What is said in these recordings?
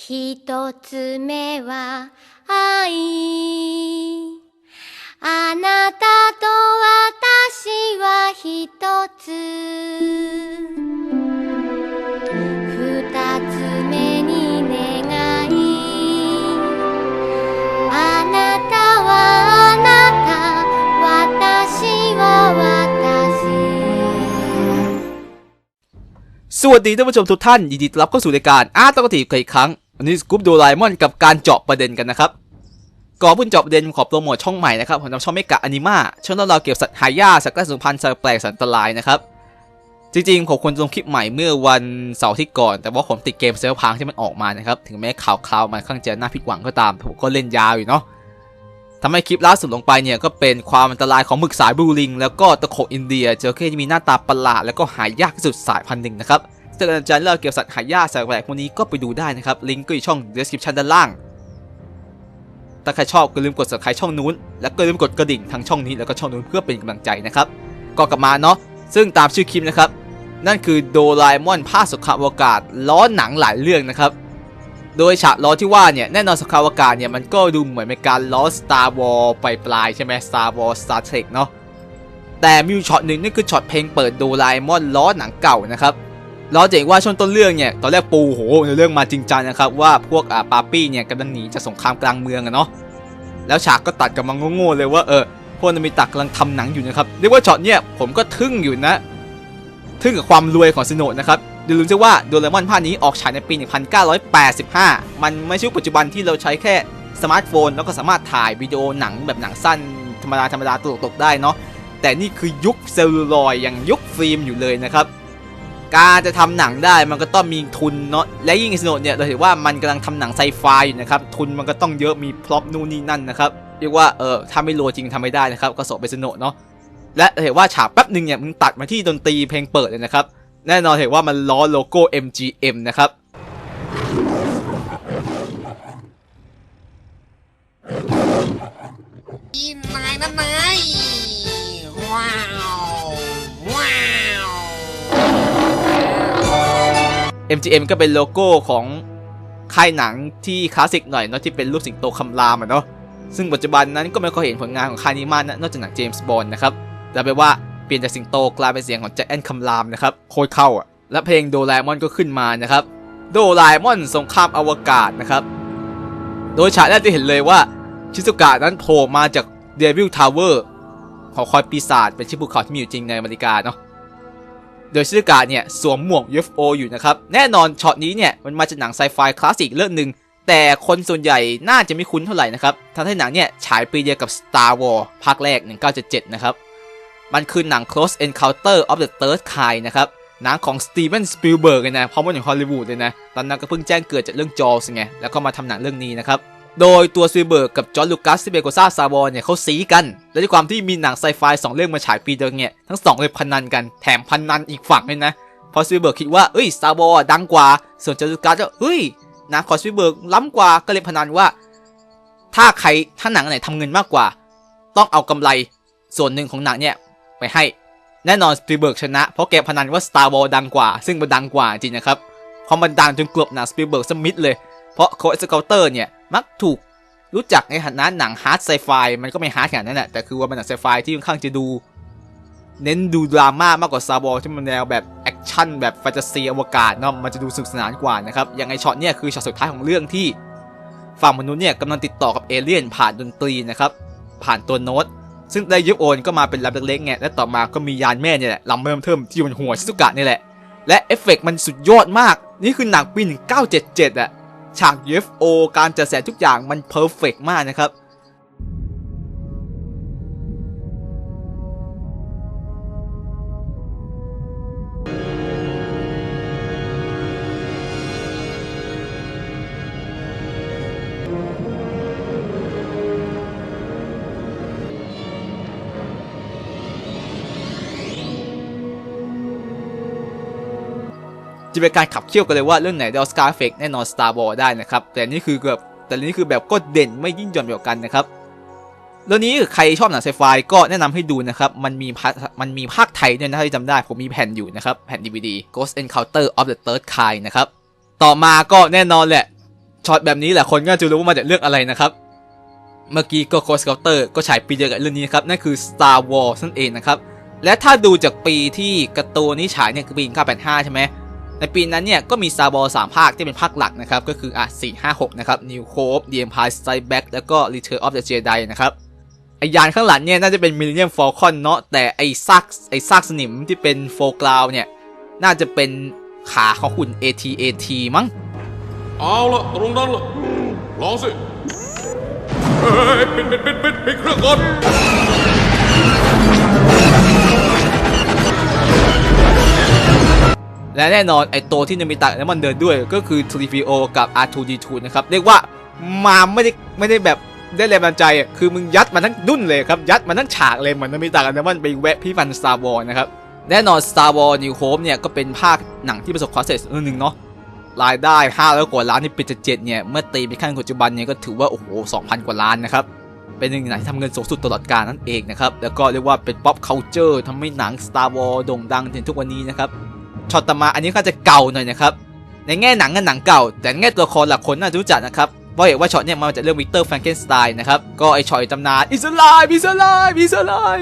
一つ目は愛あなたと私は一つ二つ目に願いあなたはあなた私は私 สวัสดีท่านผู้ชมทุกท่านยินดีต้อนรับเข้าสู่รายการอาร์ตกติกันอีกครั้ง วันนี้สกู๊ปดราเอมอนกับการเจาะประเด็นกันนะครับ ก่อนพุ่นเจาะประเด็นขอโปรโมทช่องใหม่นะครับผมทำช่องเมกะอนิมาช่องเราเกี่ยวกับสัตว์หายากสัตว์ใกล้สูญพันธุ์สัตว์แปลกสัตว์อันตรายนะครับ จริงๆ ผมควรลงคลิปใหม่เมื่อวันเสาร์ที่ก่อน แต่ว่าผมติดเกมเซลพังที่มันออกมานะครับ ถึงแม้ข่าวคราวมันค่อนข้างจะน่าผิดหวังก็ตาม ผมก็เล่นยาวอยู่เนาะทำให้คลิปล่าสุดลงไปเนี่ยก็เป็นความอันตรายของหมึกสายบลูลิง แล้วก็ตะโขอินเดีย เจอเข้ที่มีหน้าตาประหลาดแล้วก็หายากที่สุดสายพันธุ์หนึ่งนะครับ ถ้าเกิดสนเรื่องเกี่ยวกับสัตว์หายากสัตว์แปลกพวกนี้ก็ไปดูได้นะครับ ลิงก์ก็อยู่ช่อง description ด้านล่าง ถ้าใครชอบก็ลืมกด subscribe ช่องนู้น แล้วก็ลืมกดกระดิ่งทั้งช่องนี้แล้วก็ช่องนู้นเพื่อเป็นกำลังใจนะครับ ก็กลับมาเนาะ ซึ่งตามชื่อคลิปนะครับ นั่นคือโดราเอมอนภาคสงครามอวกาศล้อหนังหลายเรื่องนะครับ โดยฉากล้อที่ว่าเนี่ยแน่นอนสงครามอวกาศเนี่ยมันก็ดูเหมือนเป็นการล้อ Star Wars ไปปลายใช่ไหม Star Wars Star Trek เนาะแต่มีอยู่ช็อตหนึ่งนั่นคือช็อตเพลงเปิดโดราเอมอนล้อหนังเก่านะครับ เราจะเห็นว่าช่วงต้นเรื่องเนี่ยตอนแรกปูโหในเรื่องมาจริงจังนะครับว่าพวกอ่าปาปี้เนี่ยกำลังหนีจากสงครามกลางเมืองอะเนาะแล้วฉากก็ตัดกับมังโง่ๆเลยว่าเออพวกนามิตะกำลังทำหนังอยู่นะครับเรียกว่าช็อตเนี่ยผมก็ทึ่งอยู่นะทึ่งกับความรวยของซิโนะนะครับอย่าลืมซิว่าโดเรมอนภาคนี้ออกฉายในปี 1985 มันไม่ใช่ยุคปัจจุบันที่เราใช้แค่สมาร์ทโฟน แล้วก็สามารถถ่ายวิดีโอหนังแบบหนังสั้นธรรมดาธรรมดาตลกๆได้เนาะแต่นี่คือยุคเซลลูลอยด์ยังยุคฟิล์มอยู่เลยนะครับ การจะทำหนังได้มันก็ต้องมีทุนเนาะและยิ่งสโนเนี่ยเราเห็นว่ามันกำลังทำหนังไซไฟอยู่นะครับทุนมันก็ต้องเยอะมีพร็อพนู่นนี่นั่นนะครับเรียกว่าเออถ้าไม่โลจริงทำไม่ได้นะครับก็ส่งไปสโนเนาะและเห็นว่าฉากแป๊บหนึ่งเนี่ยมึงตัดมาที่ดนตรีเพลงเปิดเลยนะครับแน่นอนเห็นว่ามันล้อโลโก้ MGM นะครับนายนั่นนายว้าว MGM ก็เป็นโลโก้ของค่ายหนังที่คลาสสิกหน่อยเนาะที่เป็นรูปสิงโตคำรามอะเนาะซึ่งปัจจุบันนั้นก็ไม่ค่อยเห็นผลงานของค่ายนี้มากนะนอกจากหนังเจมส์บอนด์นะครับแต่แปลว่าเปลี่ยนจากสิงโตกลายเป็นเสียงของแจ็คแอนคำรามนะครับโคตรเข้าอะและเพลงโดราเอมอนก็ขึ้นมานะครับโดราเอมอนสงครามอวกาศนะครับโดยฉากแรกจะเห็นเลยว่าชิซุกะนั้นโผล่มาจากเดวิลทาวเวอร์หอคอยปีศาจเป็นชื่อภูเขาที่มีอยู่จริงในอเมริกาเนาะ โดยชิซุกะเนี่ยสวมหมวก UFO อยู่นะครับ แน่นอนช็อตนี้เนี่ยมันมาจากหนังไซไฟคลาสสิกเรื่องหนึ่งแต่คนส่วนใหญ่น่าจะไม่คุ้นเท่าไหร่นะครับทั้งที่หนังเนี่ยฉายปีเดียวกับ Star Wars ภาคแรก 1977 นะครับ มันคือหนัง Close Encounter of the Third Kind นะครับ หนังของ Steven Spielberg เลยนะพร้อมมาจากฮอลลีวูดเลยนะ ตอนนั้นก็เพิ่งแจ้งเกิดจากเรื่อง Jaws ไง แล้วก็มาทำหนังเรื่องนี้นะครับ โดยตัวสปีเบิร์กกับจอร์จลูคัสที่เป็นโกซ่าซาวอเนี่ยเขาซีกัน และด้วยความที่มีหนังไซไฟสองเรื่องมาฉายปีเดียวเนี่ยทั้งสองเลยพนันกันแถมพนันอีกฝั่งด้วยนะพอสปีเบิร์กคิดว่าเอ้ยซาวอดังกว่า ส่วนจอร์จลูคัสก็เฮ้ยหนังของสปีเบิร์กล้ำกว่าก็เลยพนันว่า ถ้าใครถ้าหนังไหนทำเงินมากกว่า ต้องเอากำไรส่วนหนึ่งของหนังเนี่ยไปให้แน่นอนสปีเบิร์กชนะ เพราะแกพนันว่า Star Wars ดังกว่า ซึ่งมันดังกว่าจริงนะครับเพราะมันดังจนเกือบหนังสปีเบิร์กสมิธเลย เพราะโคสเกลเตอร์เนี่ย มักถูกรู้จักในฐานะหนังฮาร์ดไซไฟมันก็ไม่ฮาร์ดขนาดนั้นแหละแต่คือว่ามันหนังไซไฟที่ค่อนข้างจะดู เน้นดูดราม่ามากกว่า Star Wars ที่มันแนวแบบแอคชั่นแบบแฟนตาซีอวกาศเนาะมันจะดูสนุกสนานกว่านะครับอย่างไอช็อตเนี่ยคือช็อตสุดท้ายของเรื่องที่ฝั่งมนุษย์เนี่ยกำลังติดต่อกับเอเลี่ยนผ่านดนตรีนะครับผ่านตัวโน้ตซึ่งได้ยุบโอนก็มาเป็นลำเล็กๆไงและต่อมาก็มียานแม่เนี่ยแหละลำเริ่มเทิมที่บนหัวชิซุกะนี่แหละและเอฟเฟกต์มันสุดยอดมาก นี่คือหนังปี 1977อะ ฉาก UFO การจัดแสงทุกอย่างมันเพอร์เฟกมากนะครับ จะเป็นการขับเคี่ยวกันเลยว่าเรื่องไหนได้ออสการ์เฟกแน่นอน Star Wars ได้นะครับ แต่นี่คือแบบแต่นี่คือแบบก็เด่นไม่ยิ่งหย่อนเดียวกันนะครับเรื่องนี้ใครชอบหนังไซไฟก็แนะนำให้ดูนะครับ มันมีภาคมันมีภาคไทยด้วยนะที่จำได้ ผมมีแผ่นอยู่นะครับ แผ่น DVD Ghost Encounter of the Third Kind นะครับ ต่อมาก็แน่นอนแหละช็อตแบบนี้แหละคนก็จะรู้ว่ามาจากเรื่องอะไรนะครับ เมื่อกี้ก็โคสเกาเตอร์ก็ฉายปีเดียวกับเรื่องนี้นะครับนั่นคือ Star Wars นั่นเองนะครับ และถ้าดูจากปีที่กร์ตูนนี้ฉายเนี่ยคือปี 1985 ใช่ไหม ในปีนั้นเนี่ยก็มี Star Wars 3ภาคที่เป็นภาคหลักนะครับ ก็คืออะ4 5 6นะครับ New Hope The Empire Strikes Back แล้วก็ Return of the Jedi นะครับไอยานข้างหลังเนี่ยน่าจะเป็น Millennium Falcon เนาะแต่ไอซากไอซากสนิมที่เป็นโฟกราวเนี่ย น่าจะเป็นขาของหุ่น AT-AT มั้งเอาละตรงนั้นละลองสิเฮ้ยปิดปิดปิดปิดปิดเครื่องก่อน และแน่นอนไอตัวที่นามิตะและมันเดินด้วยก็คือ 3PO กับ R2D2 นะครับ เรียกว่ามาไม่ได้ไม่ได้แบบได้แรงบันดาลใจอะคือมึงยัดมาทั้งดุ้นเลยครับ ยัดมาทั้งฉากเลยเหมือนนามิตะกับนามันไปแวะพี่ฟัน Star Wars นะครับ แน่นอน Star Wars New Hope เนี่ยก็เป็นภาคหนังที่ประสบความสำเร็จเรื่องหนึ่งเนาะรายได้5แล้วกว่าล้านในปีเจ็ดเนี่ย เมื่อตีไปขั้นปัจจุบันเนี่ยก็ถือว่า โอ้โห 2,000 กว่าล้านนะครับ เป็นหนึ่งในหนังที่ทำเงินสูงสุดตลอดกาลนั่นเองนะครับ แล้วก็เรียกว่าเป็น pop culture ทำให้หนัง Star Wars โด่งดังถึงทุกวันนี้นะครับ ช็อตต่อมาอันนี้ก็จะเก่าหน่อยนะครับ ในแง่หนังก็หนังเก่า แต่แง่ตัวละครหลักคนน่าจะรู้จักนะครับเพราะเห็นว่าช็อตเนี่ยมาจากเรื่องวิกเตอร์แฟรงเกนสไตน์นะครับ ก็ไอช็อตตำนานอิสลายอิสลายอิสลาย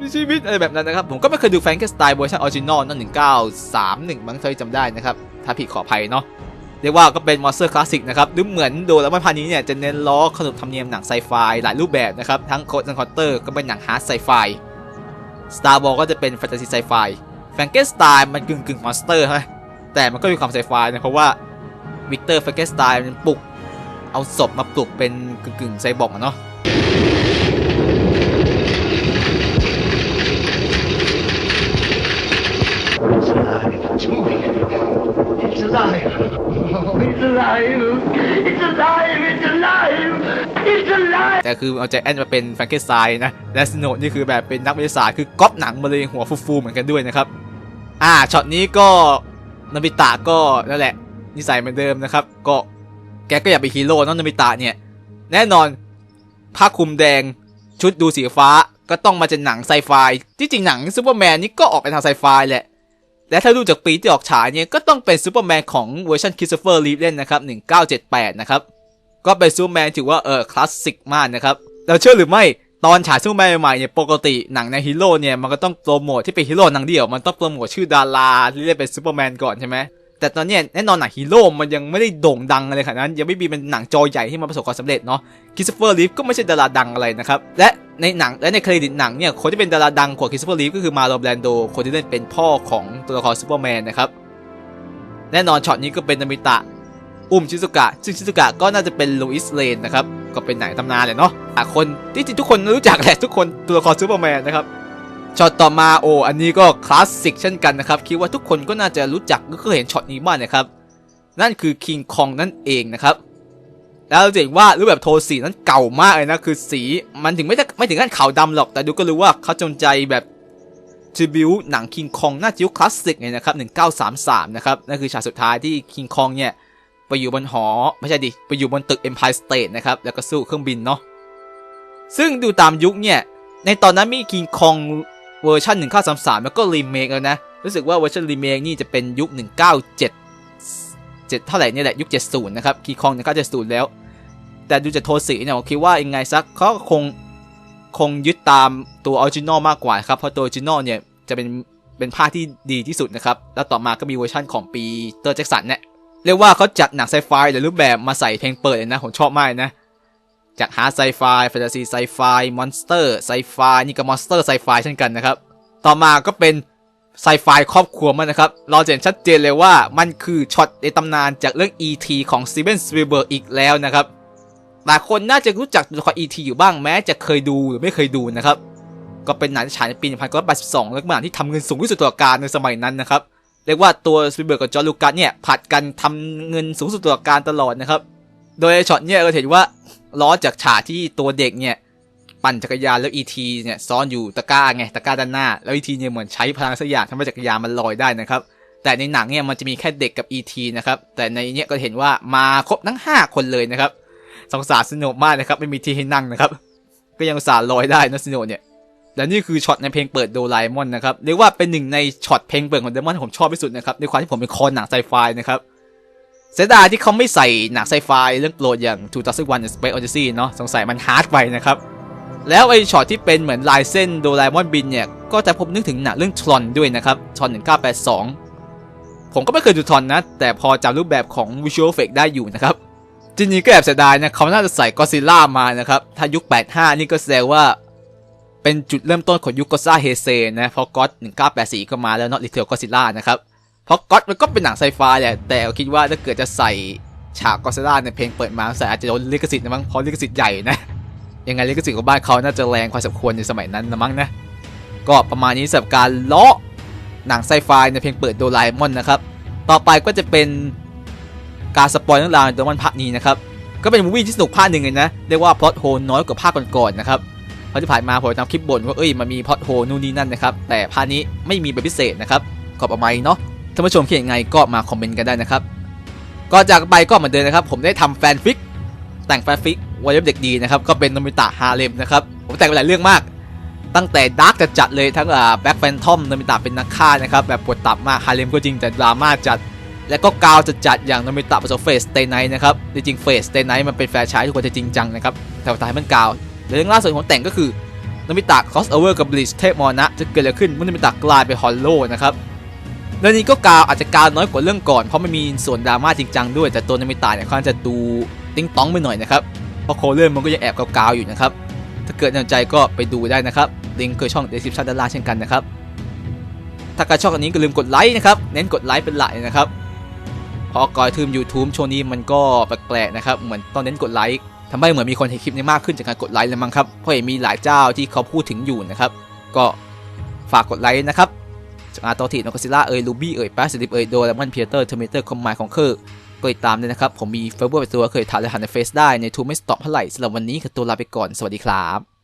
มีชีวิตอะไรแบบนั้นนะครับ ผมก็ไม่เคยดูแฟรงเกนสไตน์เวอร์ชันออริจินอลนั่นหนึ่งเก้าสามหนึ่งมั้งเท่าที่จำได้นะครับ ถ้าผิดขออภัยเนาะเรียกว่าก็เป็นมอนสเตอร์คลาสสิกนะครับดูเหมือนดูแล้วมันพานี้เนี่ยจะเน้นล้อขนบธรรมเนียมหนังไซไฟหลายรูปแบบนะครับ ทั้งโคดและคอร์เตอร์ก็เป็นหนังฮาร์ดไซไฟ Star Wars ก็จะเป็นแฟนตาซีไซไฟ ฟรงเกนสไตน์มันกึ่งกึ่งมอนสเตอร์ใช่ไหมแต่มันก็มีความไซไฟนะเพราะว่าวิกเตอร์แฟรงเกนสไตน์มันปลุก เอาศพมาปลุกเป็นกึ่งกึ่งไซบอร์กอะเนาะ It's alive. It's moving. It's alive. Oh, it's alive. It's alive. It's alive. It's alive. แต่คือเอาใจแอนมาเป็นแฟรงเกนสไตน์นะ และสโนว์นี่คือแบบเป็นนักวิทยาศาสตร์คือก๊อปหนังมาเลยหัวฟูๆเหมือนกันด้วยนะครับ อ่าช็อตนี้ก็นาบิตะก็นั่นแหละ นิสัยเหมือนเดิมนะครับ ก็แกก็อยากเป็นฮีโร่นอะนาบิตะเนี่ย แน่นอนผ้าคลุมแดงชุดดูสีฟ้าก็ต้องมาจากหนังไซไฟที่จริงหนังซูเปอร์แมนนี่ก็ออกไปทางไซไฟแหละ และถ้าดูจากปีที่ออกฉายเนี่ยก็ต้องเป็นซูเปอร์แมนของเวอร์ชันคริสโตเฟอร์ลีฟเล่นนะครับ 1978 นะครับ ก็เป็นซูเปอร์แมนถือว่าเออคลาสสิกมากนะครับแล้วเชื่อหรือไม่ ตอนฉายซูเปอร์แมนใหม่ๆเนี่ยปกติหนังในฮีโร่เนี่ยมันก็ต้องโปรโมทที่เป็นฮีโร่หนังเดี่ยวมันต้องโปรโมทชื่อดาราที่เล่นเป็นซูเปอร์แมนก่อนใช่ไหมแต่ตอนนี้แน่นอนหนังฮีโร่มันยังไม่ได้โด่งดังอะไรขนาดนั้น ยังไม่มีเป็นหนังจอใหญ่ที่มาประสบความสำเร็จเนาะคริสโตเฟอร์ลีฟก็ไม่ใช่ดาราดังอะไรนะครับและในหนังและในเครดิตหนังเนี่ยคนที่เป็นดาราดังกว่าคริสโตเฟอร์ลีฟก็คือมาโลแบรนโด คนที่เล่นเป็นพ่อของตัวละครซูเปอร์แมนนะครับแน่นอนช็อตนี้ก็เป็นนามิตะอุ้มชิซุกะซึ่งชิซุกะก็น่าจะเป็นลูอิสเลนนะครับ ก็เป็นหนังตำนานแหละเนาะคนที่จริงทุกคนรู้จักแหละทุกคนตัวละครซูเปอร์แมนนะครับช็อตต่อมาโออันนี้ก็คลาสสิกเช่นกันนะครับคิดว่าทุกคนก็น่าจะรู้จักก็เคยเห็นช็อตนี้บ้างนะครับ นั่นคือคิงคองนั่นเองนะครับ แล้วเราจะเห็นว่ารูปแบบโทนสีนั้นเก่ามากเลยนะคือสีมันถึงไม่ได้ไม่ถึงขั้นขาวดำหรอก แต่ดูก็รู้ว่าเขาจงใจแบบทริบิวหนังคิงคองหน้าจิ้วคลาสสิกเลยนะครับ1933นะครับนั่นคือฉากสุดท้ายที่คิงคองเนี่ย ไปอยู่บนหอ ไม่ใช่ดิ ไปอยู่บนตึก Empire State นะครับ แล้วก็สู้เครื่องบินเนาะ ซึ่งดูตามยุคเนี่ย ในตอนนั้นมีคิงคองเวอร์ชัน1933 แล้วก็รีเมคแล้วนะ รู้สึกว่าเวอร์ชันรีเมคนี่จะเป็นยุค 197 7 เท่าไหร่เนี่ยแหละยุค 70 นะครับคิงคอง1970 แล้ว แต่ดูจากโทสีเนี่ยผมคิดว่ายังไงซักเขาก็คงคงยึดตามตัวออริจินอลมากกว่าครับ เพราะตัวออริจินอลเนี่ยจะเป็นเป็นภาคที่ดีที่สุดนะครับ แล้วต่อมาก็มีเวอร์ชันของปีเตอร์แจ็กสันเนี่ย เรียกว่าเขาจัดหนังไซไฟหรือรูปแบบมาใส่เพลงเปิดเลยนะ ผมชอบมากนะ จากฮาร์ดไซไฟแฟนตาซีไซไฟมอนสเตอร์ไซไฟนี่ก็มอนสเตอร์ไซไฟเช่นกันนะครับ ต่อมาก็เป็นไซไฟครอบครัวมันนะครับ เราเห็นชัดเจนเลยว่ามันคือช็อตในตำนานจากเรื่อง E.T. ของ Steven Spielberg อีกแล้วนะครับหลายคนน่าจะรู้จักตัวละคร E.T. อยู่บ้างแม้จะเคยดูหรือไม่เคยดูนะครับ ก็เป็นหนังที่ฉายในปี 1982และเป็นหนังที่ทำเงินสูงที่สุดตลอดกาลในสมัยนั้นนะครับ เรียกว่าตัวสปีเบิร์กกับจอร์ลูกัสเนี่ยผัดกันทำเงินสูงสุดตลอการตลอดนะครับ โดยช็อตเนี่ยเราเห็นว่าล้อจากฉากที่ตัวเด็กเนี่ยปั่นจักรยานแล้วอีทีเนี่ยซ้อนอยู่ตะกร้าไงตะกร้าด้านหน้า แล้วอีทีเนี่ยเหมือนใช้พลังสักอย่างทำให้จักรยานมันลอยได้นะครับ แต่ในหนังเนี่ยมันจะมีแค่เด็กกับอีทีนะครับ แต่ในเนี้ยก็เห็นว่ามาครบทั้ง 5 คนเลยนะครับสงสารสนุกมากนะครับ ไม่มีที่ให้นั่งนะครับ ก็ยังสาห์ลอยได้นะสนุกเนี่ย และนี่คือช็อตในเพลงเปิดโดราเอมอนนะครับ เรียกว่าเป็นหนึ่งในช็อตเพลงเปิดของเดมอนที่ผมชอบที่สุดนะครับในความที่ผมเป็นคอหนังไซไฟนะครับเสียดายที่เขาไม่ใส่หนังไซไฟเรื่องโปรดอย่าง 2001 A Space Odyssey เนาะสงสัยมันฮาร์ดไปนะครับ แล้วไอ้ช็อตที่เป็นเหมือนลายเส้นโดราเอมอนบินเนี่ย ก็จะผมนึกถึงหนังเรื่องทรอนด้วยนะครับทรอน1982 ผมก็ไม่เคยดูทรอนนะ แต่พอจำรูปแบบของ Visual Effect ได้อยู่นะครับจริงๆก็แอบเสียดายนะเขาน่าจะใส่ก d ซิล่ามานะครับถ้ายุค 85 นี่ก็แสดงว่า เป็นจุดเริ่มต้นของยุคก d ซ่าเฮเซนะเพราะก็1984 ก็มาแล้วเนาะรีเทลก d ซิล่านะครับเพราะก็มันก็เป็นหนังไซไฟแหละแต่คิดว่าถ้าเกิดจะใส่ฉากก d ซิล่าในเพลงเปิดมาใส่อาจจะโดนลิขสิทธิ์นะมั้งเพราะลิขสิทธิ์ใหญ่นะยังไงลิขสิทธิ์ของบ้านเขาน่าจะแรงพอสมควรในสมัยนั้นนะมั้งนะก็ประมาณนี้สำหรับการเลาะหนังไซไฟในเพลงเปิดโดราเอมอนนะครับต่อไปก็จะเป็นการสปอยเรื่องราวในโดราเอมอนภาคนี้นะครับก็เป็นมูวี่ที่สนุกภาคหนึ่งเลยนะเรียกว่าพล็อตโฮน้อยกว่าภาคก่อนๆนะครับ พราะที่ผ่านมาผมทำคลิปบ่นว่าเอ้ยมันมีพ็อตโฮนู่นนี่นั่นนะครับแต่ภาคนี้ไม่มีเป็นพิเศษนะครับก็ประมาณนี้เนาะท่านผู้ชมคิดยังไงก็มาคอมเมนต์กันได้นะครับก็จากไปก็เหมือนเดิมนะครับ ผมได้ทำแฟนฟิก แต่งแฟนฟิกว้เล่มเด็กดีนะครับก็เป็นโนมิตะฮาเลมนะครับผมแต่งไปหลายเรื่องมากตั้งแต่ดาร์กจัดเลยทั้งอ่าแบ็คแฟนทอมโนมิตะเป็นนักฆ่านะครับแบบปวดตับมากฮาเลมก็จริงแต่ดราม่าจัด และก็กาวจะจัดอย่างโนมิตะประสบเฟสเตไนท์นะครับจริงเฟสเตไนท์มันเป็นแฟร์ชายทุกคนจะจริงจังนะครับแต่ท้ายมันกาว และเรื่องล่าสุดของแต่งก็คือโนมิตะคอสโอเวอร์กับบลิชเทพมอนะจะเกิดอะไรขึ้นเมื่อนมิตะกลายเป็นฮอลโลนะครับเรื่องนี้ก็กาวอาจจะกาวน้อยกว่าเรื่องก่อนเพราะไม่มีส่วนดราม่าจริงจังด้วย แต่ตัวโนมิตะเนี่ยค่อนข้างจะดูติ้งต้องไปหน่อยนะครับเพราะโคเรื่องมันก็ยังแอบกาวๆอยู่นะครับถ้าเกิดสนใจก็ไปดูได้นะครับลิงก์คือช่อง description ด้านล่างเช่นกันนะครับถ้าใครชอบอันนี้ก็ลืมกดไลค์นะครับเน้นกดไลค์เป็นหลักนะครับพราะกอยทืม YouTube ช่วงนี้มันก็แปลกๆนะครับเหมือนต้องเน้นกดไลค์ ทำให้เหมือนมีคนเห็นคลิปนี้มากขึ้นจากการกดไลค์เลยมั้งครับ เพราะเห็นมีหลายเจ้าที่เขาพูดถึงอยู่นะครับ ก็ฝากกดไลค์นะครับจากอาร์ตติโนกซิล่าเอ่ยลูบี้เอ่ยแปซิลิฟเอ่ยโดเรมันเพียเตอร์เทอร์มิเตอร์คอมมายของเคอร์ก็ติดตามด้วยนะครับ ผมมีเฟซบุ๊กเป็นตัวเคยถ่ายและหันในเฟซได้ในทูไม่สต็อปเท่าไหร่สำหรับวันนี้คือตัวลาไปก่อน สวัสดีครับ